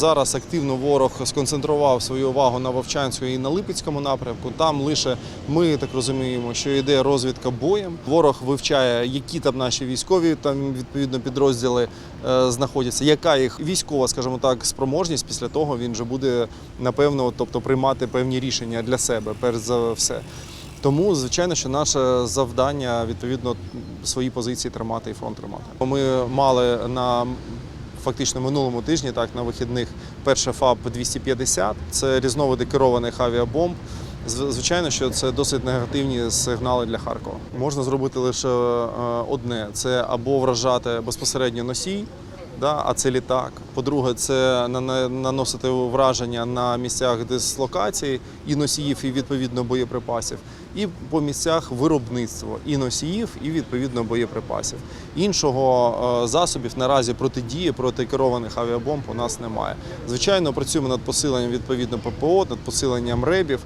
Зараз активно ворог сконцентрував свою увагу на Вовчанську і на Липецькому напрямку. Там лише ми так розуміємо, що йде розвідка боєм. Ворог вивчає, які там наші військові там відповідно підрозділи е, знаходяться, яка їх військова, скажімо так, спроможність. Після того він вже буде напевно, тобто приймати певні рішення для себе, перш за все. Тому, звичайно, що наше завдання відповідно свої позиції тримати і фронт тримати. Ми мали на фактично минулому тижні, так на вихідних, перша ФАБ 250 це різновиди керованих авіабомб. Звичайно, що це досить негативні сигнали для Харкова. Можна зробити лише е, одне: це або вражати безпосередньо носій, да, а це літак. По-друге, це наносити враження на місцях дислокації і носіїв, і відповідно боєприпасів, і по місцях виробництва і носіїв, і відповідно боєприпасів. Іншого е, засобів наразі протидії проти керованих авіабомб у нас немає. Звичайно, працюємо над посиленням відповідно ППО, над посиленням ребів.